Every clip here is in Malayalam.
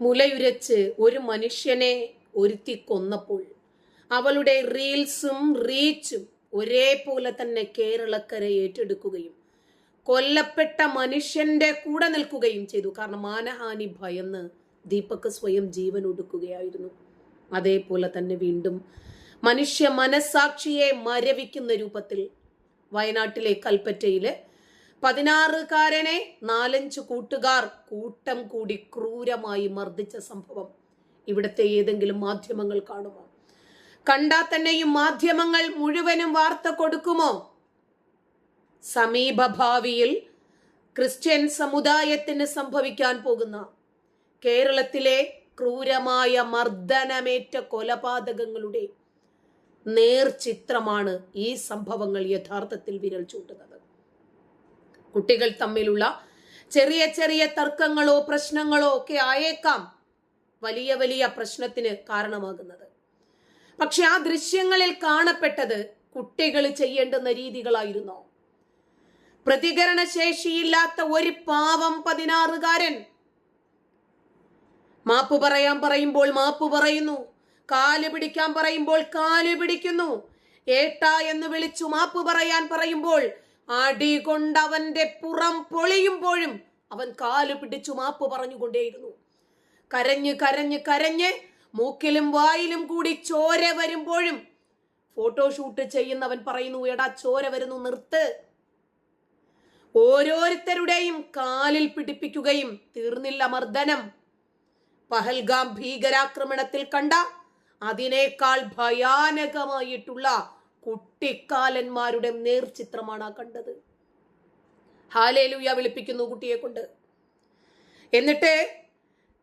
മുലയുരച്ച് ഒരു മനുഷ്യനെ ഒരുത്തി കൊന്നപ്പോൾ അവളുടെ റീൽസും റീച്ചും ഒരേപോലെ തന്നെ കേരളക്കര ഏറ്റെടുക്കുകയും കൊല്ലപ്പെട്ട മനുഷ്യന്റെ കൂടെ നിൽക്കുകയും ചെയ്തു. കാരണം മാനഹാനി ഭയന്ന് ദീപക് സ്വയം ജീവൻ ഒടുക്കുകയായിരുന്നു. അതേപോലെ തന്നെ വീണ്ടും മനുഷ്യ മനസാക്ഷിയെ മരവിക്കുന്ന രൂപത്തിൽ വയനാട്ടിലെ കൽപ്പറ്റയിൽ പതിനാറുകാരനെ നാലഞ്ച് കൂട്ടുകാർ കൂട്ടം കൂടി ക്രൂരമായി മർദ്ദിച്ച സംഭവം ഇവിടുത്തെ ഏതെങ്കിലും മാധ്യമങ്ങൾ കാണുമോ? കണ്ടാൽ തന്നെയും മാധ്യമങ്ങൾ മുഴുവനും വാർത്ത കൊടുക്കുമോ? സമീപഭാവിയിൽ ക്രിസ്ത്യൻ സമുദായത്തിന് സംഭവിക്കാൻ പോകുന്ന കേരളത്തിലെ ക്രൂരമായ മർദ്ദനമേറ്റ കൊലപാതകങ്ങളുടെ നേർചിത്രമാണ് ഈ സംഭവങ്ങൾ യഥാർത്ഥത്തിൽ വിരൽ ചൂണ്ടുന്നത്. കുട്ടികൾ തമ്മിലുള്ള ചെറിയ ചെറിയ തർക്കങ്ങളോ പ്രശ്നങ്ങളോ ഒക്കെ ആയേക്കാം വലിയ വലിയ പ്രശ്നത്തിന് കാരണമാകുന്നത്. പക്ഷെ ആ ദൃശ്യങ്ങളിൽ കാണപ്പെട്ടത് കുട്ടികൾ ചെയ്യേണ്ടുന്ന രീതികളായിരുന്നോ? പ്രതികരണ ശേഷിയില്ലാത്ത ഒരു പാവം പതിനാറുകാരൻ. മാപ്പ് പറയാൻ പറയുമ്പോൾ മാപ്പ് പറയുന്നു കാൽ പിടിക്കാൻ പറയുമ്പോൾ കാൽ പിടിക്കുന്നു. ഏട്ട എന്ന് വിളിച്ചു മാപ്പ് പറയാൻ പറയുമ്പോൾ അടി കൊണ്ടവന്റെ പുറം പൊളിയുമ്പോഴും അവൻ കാൽ പിടിച്ചു മാപ്പ് പറഞ്ഞുകൊണ്ടേയിരുന്നു. കരഞ്ഞ് കരഞ്ഞ് കരഞ്ഞ് മൂക്കിലും വായിലും കൂടി ചോര വരുമ്പോഴും ഫോട്ടോഷൂട്ട് ചെയ്യുന്നവൻ പറയുന്നു എടാ ചോര വരുന്നു നിർത്ത്. ഓരോരുത്തരുടെയും കാലിൽ പിടിപ്പിക്കുകയും തീർന്നില്ല മർദ്ദനം. പഹൽഗാം ഭീകരാക്രമണത്തിൽ കണ്ട അതിനേക്കാൾ ഭയാനകമായിട്ടുള്ള കുട്ടിക്കാലന്മാരുടെ നേർചിത്രമാണ് ആ കണ്ടത്. ഹാലേലുയ വിളിപ്പിക്കുന്നു കുട്ടിയെ കൊണ്ട്. എന്നിട്ട്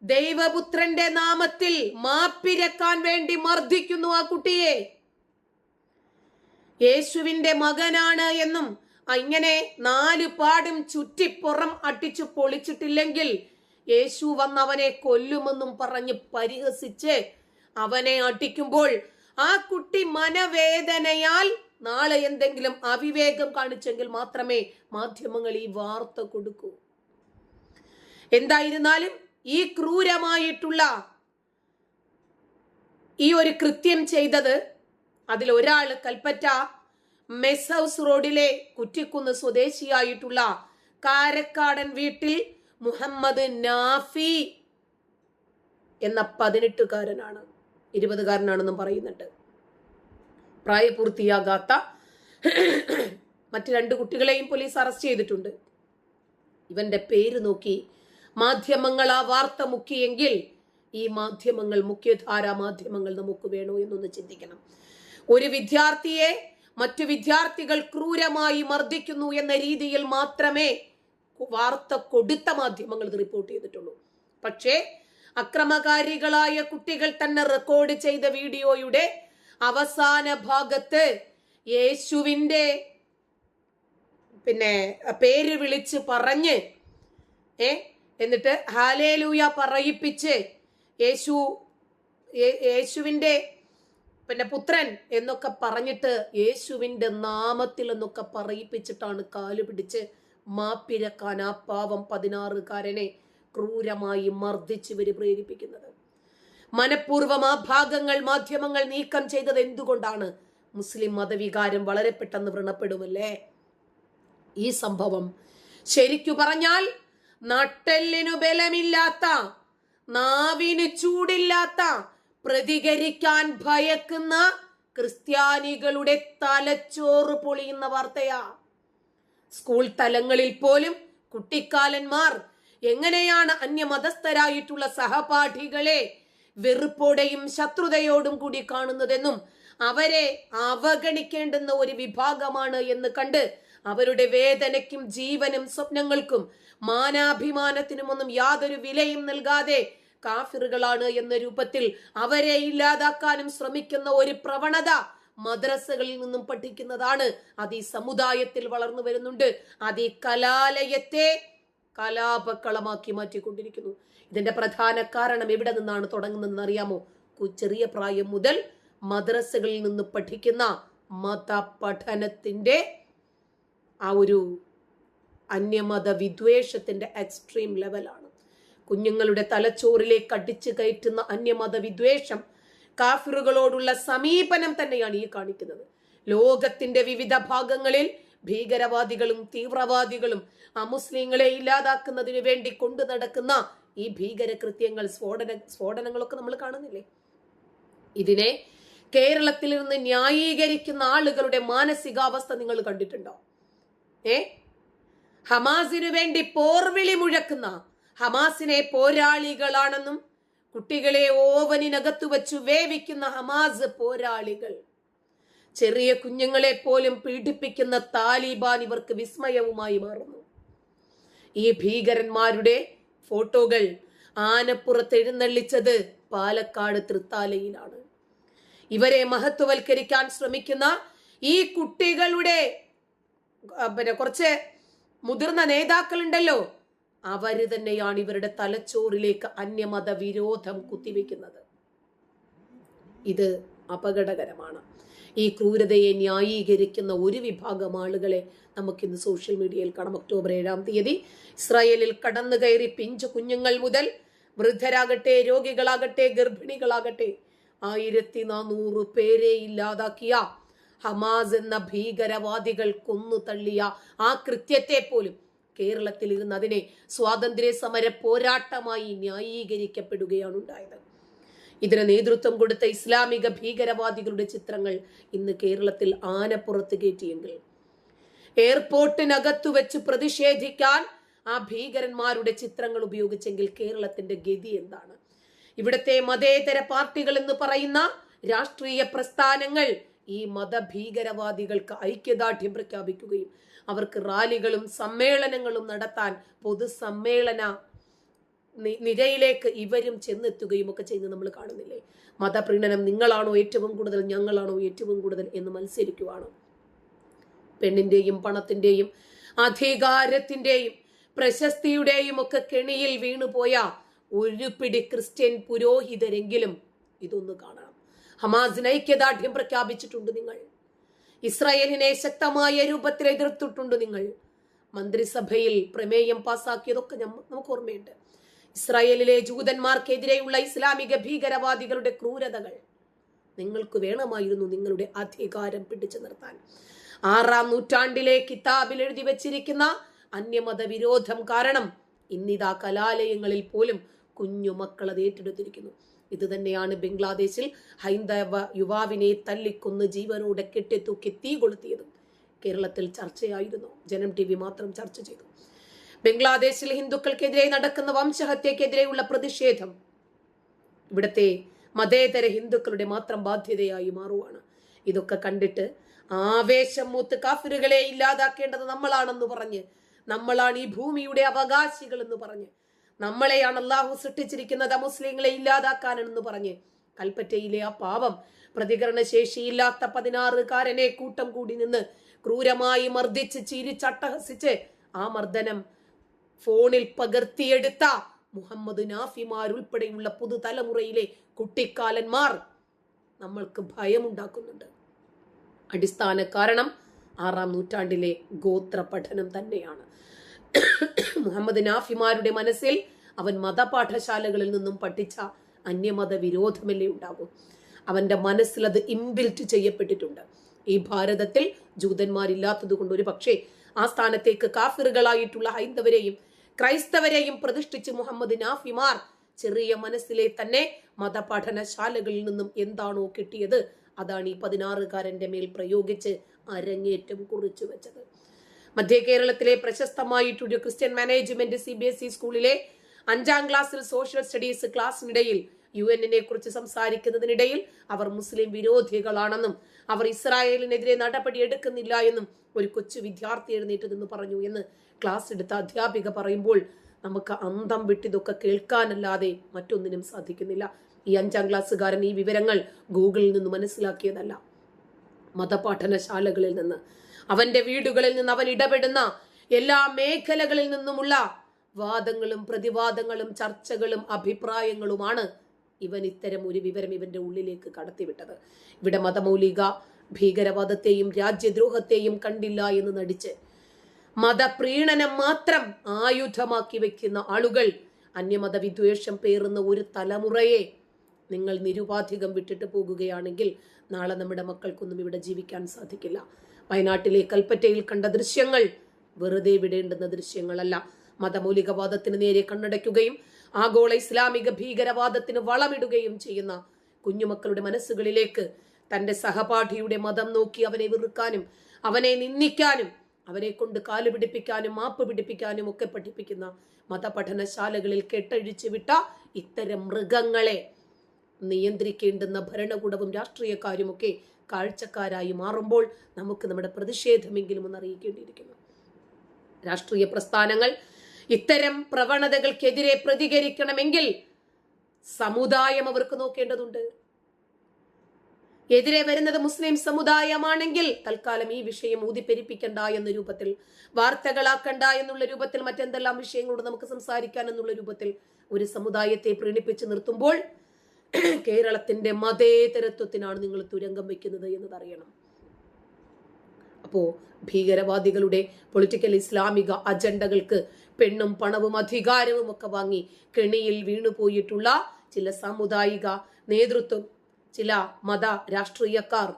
ദൈവപുത്രന്റെ നാമത്തിൽ മാപ്പിരക്കാൻ വേണ്ടി മർദ്ദിക്കുന്നു ആ കുട്ടിയെ. യേശുവിന്റെ മകനാണ് എന്നും ഇങ്ങനെ നാല് പാടും ചുറ്റിപ്പുറം അട്ടിച്ചു പൊളിച്ചിട്ടില്ലെങ്കിൽ യേശു വന്ന് അവനെ കൊല്ലുമെന്നും പറഞ്ഞ് പരിഹസിച്ച് അവനെ അട്ടിക്കുമ്പോൾ ആ കുട്ടി മനവേദനയാൽ നാളെ എന്തെങ്കിലും അവിവേകം കാണിച്ചെങ്കിൽ മാത്രമേ മാധ്യമങ്ങൾ ഈ വാർത്ത കൊടുക്കൂ. എന്തായിരുന്നാലും ഈ ക്രൂരമായിട്ടുള്ള ഈ ഒരു കൃത്യം ചെയ്തത് അതിൽ ഒരാൾ കൽപ്പറ്റ മെസ് ഹൗസ് റോഡിലെ കുറ്റിക്കുന്ന് സ്വദേശിയായിട്ടുള്ള കാരക്കാടൻ വീട്ടിൽ മുഹമ്മദ് നാഫി എന്ന പതിനെട്ടുകാരനാണ്. ഇരുപതുകാരനാണെന്നും പറയുന്നുണ്ട്. പ്രായപൂർത്തിയാകാത്ത മറ്റ് രണ്ട് കുട്ടികളെയും പോലീസ് അറസ്റ്റ് ചെയ്തിട്ടുണ്ട്. ഇവന്റെ പേര് നോക്കി മാധ്യമങ്ങൾ ആ വാർത്ത മുക്കിയെങ്കിൽ ഈ മാധ്യമങ്ങൾ മുഖ്യധാര മാധ്യമങ്ങൾ നമുക്ക് വേണോ എന്നൊന്ന് ചിന്തിക്കണം. ഒരു വിദ്യാർത്ഥിയെ മറ്റു വിദ്യാർത്ഥികൾ ക്രൂരമായി മർദ്ദിക്കുന്നു എന്ന രീതിയിൽ മാത്രമേ വാർത്ത കൊടുത്ത മാധ്യമങ്ങൾ റിപ്പോർട്ട് ചെയ്തിട്ടുള്ളൂ. പക്ഷേ അക്രമകാരികളായ കുട്ടികൾ തന്നെ റെക്കോർഡ് ചെയ്ത വീഡിയോയുടെ അവസാന ഭാഗത്ത് യേശുവിന്റെ പിന്നെ പേര് വിളിച്ച് പറഞ്ഞ് ഏ എന്നിട്ട് ഹാലേലൂയ പറയിപ്പിച്ച് യേശു യേശുവിന്റെ പിന്നെ പുത്രൻ എന്നൊക്കെ പറഞ്ഞിട്ട് യേശുവിന്റെ നാമത്തിൽ എന്നൊക്കെ പറയിപ്പിച്ചിട്ടാണ് കാൽ പിടിച്ച് മാപ്പിരക്കാൻ ആ പാവം പതിനാറുകാരനെ ക്രൂരമായി മർദ്ദിച്ച് ഇവർ പ്രേരിപ്പിക്കുന്നത്. മനഃപൂർവം ആ ഭാഗങ്ങൾ മാധ്യമങ്ങൾ നീക്കം ചെയ്തത് എന്തുകൊണ്ടാണ്? മുസ്ലിം മതവികാരം വളരെ പെട്ടെന്ന് വ്രണപ്പെടുമല്ലേ? ഈ സംഭവം ശരിക്കു പറഞ്ഞാൽ നട്ടെല്ലിനു ബലമില്ലാത്ത നാവിന് ചൂടില്ലാത്ത പ്രതികരിക്കാൻ ഭയക്കുന്ന ക്രിസ്ത്യാനികളുടെ തലച്ചോറ് പൊളിയുന്ന വാർത്തയാ. സ്കൂൾ തലങ്ങളിൽ പോലും കുട്ടിക്കാലന്മാർ എങ്ങനെയാണ് അന്യമതസ്ഥരായിട്ടുള്ള സഹപാഠികളെ വെറുപ്പോടെയും ശത്രുതയോടും കൂടി കാണുന്നതെന്നും അവരെ അവഗണിക്കേണ്ടുന്ന ഒരു വിഭാഗമാണ് എന്ന് കണ്ട് അവരുടെ വേദനയ്ക്കും ജീവനും സ്വപ്നങ്ങൾക്കും മാനാഭിമാനത്തിനുമൊന്നും യാതൊരു വിലയും നൽകാതെ കാഫിറുകളാണ് എന്ന രൂപത്തിൽ അവരെ ഇല്ലാതാക്കാനും ശ്രമിക്കുന്ന ഒരു പ്രവണത മദ്രസകളിൽ നിന്നും പഠിക്കുന്നതാണ് അത് ഈ സമുദായത്തിൽ വളർന്നു വരുന്നുണ്ട്. അത് ഈ കലാലയത്തെ കലാപക്കളമാക്കി മാറ്റിക്കൊണ്ടിരിക്കുന്നു. ഇതിന്റെ പ്രധാന കാരണം എവിടെ നിന്നാണ് തുടങ്ങുന്നതെന്ന് അറിയാമോ? ചെറിയ പ്രായം മുതൽ മദ്രസകളിൽ നിന്ന് പഠിക്കുന്ന മത പഠനത്തിന്റെ ആ ഒരു അന്യമത വിദ്വേഷത്തിന്റെ എക്സ്ട്രീം ലെവലാണ് കുഞ്ഞുങ്ങളുടെ തലച്ചോറിലേക്ക് അടിച്ചു കയറ്റുന്ന അന്യമത വിദ്വേഷം കാഫിറുകളോടുള്ള സമീപനം തന്നെയാണ് ഈ കാണിക്കുന്നത്. ലോകത്തിന്റെ വിവിധ ഭാഗങ്ങളിൽ ഭീകരവാദികളും തീവ്രവാദികളും അമുസ്ലിങ്ങളെ ഇല്ലാതാക്കുന്നതിന് വേണ്ടി കൊണ്ടു നടക്കുന്ന ഈ ഭീകര കൃത്യങ്ങൾ സ്ഫോടന സ്ഫോടനങ്ങളൊക്കെ നമ്മൾ കാണുന്നില്ലേ? ഇതിനെ കേരളത്തിൽ നിന്ന് ന്യായീകരിക്കുന്ന ആളുകളുടെ മാനസികാവസ്ഥ നിങ്ങൾ കണ്ടിട്ടുണ്ടോ? ഏ? ഹമാസിനു വേണ്ടി പോർവിളി മുഴക്കുന്ന ഹമാസിനെ പോരാളികളാണെന്നും കുട്ടികളെ ഓവനിനകത്തു വെച്ചു വേവിക്കുന്ന ഹമാസ് പോരാളികൾ. ചെറിയ കുഞ്ഞുങ്ങളെ പോലും പീഡിപ്പിക്കുന്ന താലിബാൻ ഇവർക്ക് വിസ്മയവുമായി മാറുന്നു. ഈ ഭീകരന്മാരുടെ ഫോട്ടോകൾ ആനപ്പുറത്ത് എഴുന്നള്ളിച്ചത് പാലക്കാട് തൃത്താലയിലാണ്. ഇവരെ മഹത്വവൽക്കരിക്കാൻ ശ്രമിക്കുന്ന ഈ കുട്ടികളുടെ പിന്നെ കുറച്ച് മുതിർന്ന നേതാക്കളുണ്ടല്ലോ അവർ തന്നെയാണ് ഇവരുടെ തലച്ചോറിലേക്ക് അന്യമത വിരോധം കുത്തിവെക്കുന്നത്. ഇത് അപകടകരമാണ്. ഈ ക്രൂരതയെ ന്യായീകരിക്കുന്ന ഒരു വിഭാഗം ആളുകളെ നമുക്കിന്ന് സോഷ്യൽ മീഡിയയിൽ കാണാം. ഒക്ടോബർ ഏഴാം തീയതി ഇസ്രായേലിൽ കടന്നു കയറി പിഞ്ചു കുഞ്ഞുങ്ങൾ മുതൽ വൃദ്ധരാകട്ടെ രോഗികളാകട്ടെ ഗർഭിണികളാകട്ടെ ആയിരത്തി നാനൂറ് പേരെ ഇല്ലാതാക്കിയ ഹമാസ് എന്ന ഭീകരവാദികൾ കൊന്നു തള്ളിയ ആ കൃത്യത്തെ പോലും കേരളത്തിൽ ഇരുന്ന് അതിനെ സ്വാതന്ത്ര്യ സമര പോരാട്ടമായി ന്യായീകരിക്കപ്പെടുകയാണ് ഉണ്ടായത്. ഇതിന് നേതൃത്വം കൊടുത്ത ഇസ്ലാമിക ഭീകരവാദികളുടെ ചിത്രങ്ങൾ ഇന്ന് കേരളത്തിൽ ആനപ്പുറത്ത് കയറ്റിയെങ്കിൽ. എയർപോർട്ടിനകത്തു വെച്ച് പ്രതിഷേധിക്കാൻ ആ ഭീകരന്മാരുടെ ചിത്രങ്ങൾ ഉപയോഗിച്ചെങ്കിൽ കേരളത്തിന്റെ ഗതി എന്താണ്? ഇവിടുത്തെ മതേതര പാർട്ടികൾ എന്ന് പറയുന്ന രാഷ്ട്രീയ പ്രസ്ഥാനങ്ങൾ ഈ മതഭീകരവാദികൾക്ക് ഐക്യദാർഢ്യം പ്രഖ്യാപിക്കുകയും അവർക്ക് റാലികളും സമ്മേളനങ്ങളും നടത്താൻ പൊതുസമ്മേളന നിരയിലേക്ക് ഇവരും ചെന്നെത്തുകയും ഒക്കെ ചെയ്യുന്നത് നമ്മൾ കാണുന്നില്ലേ? മതപ്രീണനം നിങ്ങളാണോ ഏറ്റവും കൂടുതൽ ഞങ്ങളാണോ ഏറ്റവും കൂടുതൽ എന്ന് മത്സരിക്കുവാണ്. പെണ്ണിന്റെയും പണത്തിന്റെയും അധികാരത്തിന്റെയും പ്രശസ്തിയുടെയും ഒക്കെ കെണിയിൽ വീണുപോയ ഒരു പിടി ക്രിസ്ത്യൻ പുരോഹിതരെങ്കിലും ഇതൊന്ന് കാണണം. ഹമാസിന് ഐക്യദാർഢ്യം പ്രഖ്യാപിച്ചിട്ടുണ്ട് നിങ്ങൾ. ഇസ്രായേലിനെ ശക്തമായ രൂപത്തിൽ എതിർത്തിട്ടുണ്ട് നിങ്ങൾ. മന്ത്രിസഭയിൽ പ്രമേയം പാസാക്കിയതൊക്കെ നമുക്ക് ഓർമ്മയുണ്ട്. ഇസ്രായേലിലെ ജൂതന്മാർക്കെതിരെയുള്ള ഇസ്ലാമിക ഭീകരവാദികളുടെ ക്രൂരതകൾ. നിങ്ങൾക്ക് വേണമായിരുന്നു നിങ്ങളുടെ അധികാരം പിടിച്ചു നിർത്താൻ. ആറാം നൂറ്റാണ്ടിലെ കിതാബിൽ എഴുതി വച്ചിരിക്കുന്ന അന്യമത വിരോധം കാരണം ഇന്നിതാ കലാലയങ്ങളിൽ പോലും കുഞ്ഞു മക്കൾ അത് ഏറ്റെടുത്തിരിക്കുന്നു. ഇത് തന്നെയാണ് ബംഗ്ലാദേശിൽ ഹൈന്ദവ യുവാവിനെ തല്ലിക്കൊന്ന് ജീവനോടെ കെട്ടിത്തൂക്കി തീ കൊളുത്തിയതും കേരളത്തിൽ ചർച്ചയായിരുന്നു. ജനം ടി മാത്രം ചർച്ച ചെയ്തു. ബംഗ്ലാദേശിൽ ഹിന്ദുക്കൾക്കെതിരെ നടക്കുന്ന വംശഹത്യക്കെതിരെയുള്ള പ്രതിഷേധം. ഇവിടുത്തെ മതേതര ഹിന്ദുക്കളുടെ മാത്രം ബാധ്യതയായി മാറുവാണ്. ഇതൊക്കെ കണ്ടിട്ട് ആവേശം മൂത്ത് കാഫിറുകളെ ഇല്ലാതാക്കേണ്ടത് നമ്മളാണെന്ന് പറഞ്ഞ് നമ്മളാണ് ഈ ഭൂമിയുടെ അവകാശികൾ എന്ന് പറഞ്ഞ് നമ്മളെയാണ് അള്ളാഹു സൃഷ്ടിച്ചിരിക്കുന്നത് മുസ്ലിങ്ങളെ ഇല്ലാതാക്കാനെന്ന് പറഞ്ഞ് കൽപ്പറ്റയിലെ ആ പാപം പ്രതികരണ ശേഷിയില്ലാത്ത പതിനാറുകാരനെ കൂട്ടം കൂടി നിന്ന് ക്രൂരമായി മർദ്ദിച്ച് ചീരിച്ചട്ടഹസിച്ച് ആ മർദ്ദനം ഫോണിൽ പകർത്തിയെടുത്ത മുഹമ്മദ് നാഫിമാർ ഉൾപ്പെടെയുള്ള പുതുതലമുറയിലെ കുട്ടിക്കാലന്മാർ നമ്മൾക്ക് ഭയമുണ്ടാക്കുന്നുണ്ട്. അടിസ്ഥാന കാരണം ആറാം നൂറ്റാണ്ടിലെ ഗോത്ര പഠനം തന്നെയാണ്. മുഹമ്മദ് നാഫിമാരുടെ മനസ്സിൽ അവൻ മതപാഠശാലകളിൽ നിന്നും പഠിച്ച അന്യമത വിരോധമല്ലേ ഉണ്ടാകും. അവന്റെ മനസ്സിൽ അത് ഇംബിൽറ്റ് ചെയ്യപ്പെട്ടിട്ടുണ്ട്. ഈ ഭാരതത്തിൽ ജൂതന്മാരില്ലാത്തത് കൊണ്ട് ഒരു പക്ഷേ ആ സ്ഥാനത്തേക്ക് കാഫിറുകളായിട്ടുള്ള ഹൈന്ദവരെയും ക്രൈസ്തവരെയും പ്രതിഷ്ഠിച്ച് മുഹമ്മദ് നാഫിമാർ ചെറിയ മനസ്സിലെ തന്നെ മതപഠനശാലകളിൽ നിന്നും എന്താണോ കിട്ടിയത്? അതാണ് ഈ പതിനാറുകാരന്റെ മേൽ പ്രയോഗിച്ച് അരങ്ങേറ്റം കുറിച്ചു വെച്ചത്. മധ്യ കേരളത്തിലെ പ്രശസ്തമായിട്ടൊരു Christian management C B S E സ്കൂളിലെ അഞ്ചാം ക്ലാസ്സിൽ സോഷ്യൽ സ്റ്റഡീസ് ക്ലാസ്സിനിടയിൽ യു എന്നിനെ കുറിച്ച് സംസാരിക്കുന്നതിനിടയിൽ അവർ മുസ്ലിം വിരോധികളാണെന്നും അവർ ഇസ്രായേലിനെതിരെ നടപടി എടുക്കുന്നില്ല എന്നും ഒരു കൊച്ചു വിദ്യാർത്ഥി എഴുന്നേറ്റ് നിന്ന് പറഞ്ഞു എന്ന് ക്ലാസ് എടുത്ത അധ്യാപിക പറയുമ്പോൾ നമുക്ക് അന്തം വിട്ടിതൊക്കെ കേൾക്കാനല്ലാതെ മറ്റൊന്നിനും സാധിക്കുന്നില്ല. ഈ അഞ്ചാം ക്ലാസ്സുകാരൻ ഈ വിവരങ്ങൾ ഗൂഗിളിൽ നിന്ന് മനസ്സിലാക്കിയതല്ല. മതപാഠനശാലകളിൽ നിന്ന്. അവന്റെ വീടുകളിൽ നിന്ന് അവൻ ഇടപെടുന്ന എല്ലാ മേഖലകളിൽ നിന്നുമുള്ള വാദങ്ങളും പ്രതിവാദങ്ങളും ചർച്ചകളും അഭിപ്രായങ്ങളുമാണ് ഇവൻ ഇത്തരം ഒരു വിവരം ഇവന്റെ ഉള്ളിലേക്ക് കടത്തിവിട്ടത്. ഇവിടെ മതമൗലിക ഭീകരവാദത്തെയും രാജ്യദ്രോഹത്തെയും കണ്ടില്ല എന്ന് നടിച്ച് മതപ്രീണനം മാത്രം ആയുധമാക്കി വെക്കുന്ന ആളുകൾ അന്യമത വിദ്വേഷം പേറുന്ന ഒരു തലമുറയെ നിങ്ങൾ നിരുപാധികം വിട്ടിട്ട് പോകുകയാണെങ്കിൽ നാളെ നമ്മുടെ മക്കൾക്കൊന്നും ഇവിടെ ജീവിക്കാൻ സാധിക്കില്ല. വയനാട്ടിലെ കൽപ്പറ്റയിൽ കണ്ട ദൃശ്യങ്ങൾ വെറുതെ വിടേണ്ടുന്ന ദൃശ്യങ്ങളല്ല. മതമൗലികവാദത്തിന് നേരെ കണ്ണടയ്ക്കുകയും ആഗോള ഇസ്ലാമിക ഭീകരവാദത്തിന് വളമിടുകയും ചെയ്യുന്ന കുഞ്ഞുമക്കളുടെ മനസ്സുകളിലേക്ക് തന്റെ സഹപാഠിയുടെ മതം നോക്കി അവനെ വെറുക്കാനും അവനെ നിന്ദിക്കാനും അവരെ കൊണ്ട് കാൽ പിടിപ്പിക്കാനും മാപ്പ് പിടിപ്പിക്കാനും ഒക്കെ പഠിപ്പിക്കുന്ന മതപഠനശാലകളിൽ കെട്ടഴിച്ചു വിട്ട ഇത്തരം മൃഗങ്ങളെ നിയന്ത്രിക്കേണ്ടുന്ന ഭരണകൂടവും രാഷ്ട്രീയക്കാരുമൊക്കെ കാഴ്ചക്കാരായി മാറുമ്പോൾ നമുക്ക് നമ്മുടെ പ്രതിഷേധമെങ്കിലും ഒന്ന് അറിയിക്കേണ്ടിയിരിക്കുന്നു. രാഷ്ട്രീയ പ്രസ്ഥാനങ്ങൾ ഇത്തരം പ്രവണതകൾക്കെതിരെ പ്രതികരിക്കണമെങ്കിൽ സമുദായം അവർക്ക് നോക്കേണ്ടതുണ്ട്. എതിരെ വരുന്നത് മുസ്ലിം സമുദായമാണെങ്കിൽ തൽക്കാലം ഈ വിഷയം ഊതിപ്പെരിപ്പിക്കണ്ട എന്ന രൂപത്തിൽ വാർത്തകളാക്കണ്ട എന്നുള്ള രൂപത്തിൽ മറ്റെന്തെല്ലാം വിഷയങ്ങളോട് നമുക്ക് സംസാരിക്കാൻ എന്നുള്ള രൂപത്തിൽ ഒരു സമുദായത്തെ പ്രീണിപ്പിച്ച് നിർത്തുമ്പോൾ കേരളത്തിന്റെ മതേതരത്വത്തിനാണ് നിങ്ങൾ തുരങ്കം വെക്കുന്നത് എന്നതറിയണം അപ്പോ ഭീകരവാദികളുടെ പൊളിറ്റിക്കൽ ഇസ്ലാമിക അജണ്ടകൾക്ക് പെണ്ണും പണവും അധികാരവും ഒക്കെ വാങ്ങി കെണിയിൽ വീണുപോയിട്ടുള്ള ചില സാമുദായിക നേതൃത്വം ചില മത രാഷ്ട്രീയക്കാർ.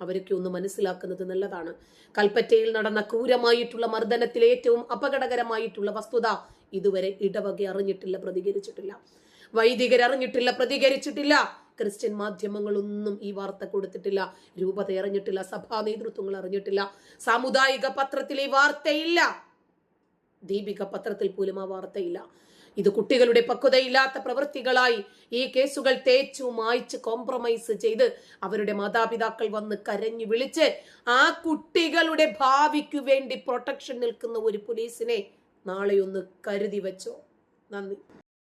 അവരൊക്കെ ഒന്ന് മനസ്സിലാക്കുന്നത് നല്ലതാണ്. കൽപ്പറ്റയിൽ നടന്ന ക്രൂരമായിട്ടുള്ള മർദ്ദനത്തിലെ ഏറ്റവും അപകടകരമായിട്ടുള്ള വസ്തുത ഇതുവരെ ഇടവകെ അറിഞ്ഞിട്ടില്ല പ്രതികരിച്ചിട്ടില്ല. വൈദികർ അറിഞ്ഞിട്ടില്ല പ്രതികരിച്ചിട്ടില്ല. ക്രിസ്ത്യൻ മാധ്യമങ്ങളൊന്നും ഈ വാർത്ത കൊടുത്തിട്ടില്ല. രൂപത അറിഞ്ഞിട്ടില്ല സഭാ നേതൃത്വങ്ങൾ അറിഞ്ഞിട്ടില്ല. സാമുദായിക പത്രത്തിൽ ഈ വാർത്തയില്ല. ദീപിക പത്രത്തിൽ പോലും ആ വാർത്തയില്ല. ഇത് കുട്ടികളുടെ പക്വതയില്ലാത്ത പ്രവൃത്തികളായി ഈ കേസുകൾ തേച്ചു മായ്ച്ച് കോംപ്രമൈസ് ചെയ്ത് അവരുടെ മാതാപിതാക്കൾ വന്ന് കരഞ്ഞു വിളിച്ച് ആ കുട്ടികളുടെ ഭാവിക്ക് വേണ്ടി പ്രൊട്ടക്ഷൻ നിൽക്കുന്ന ഒരു പോലീസിനെ നാളെ ഒന്ന് കരുതി വെച്ചോ. നന്ദി.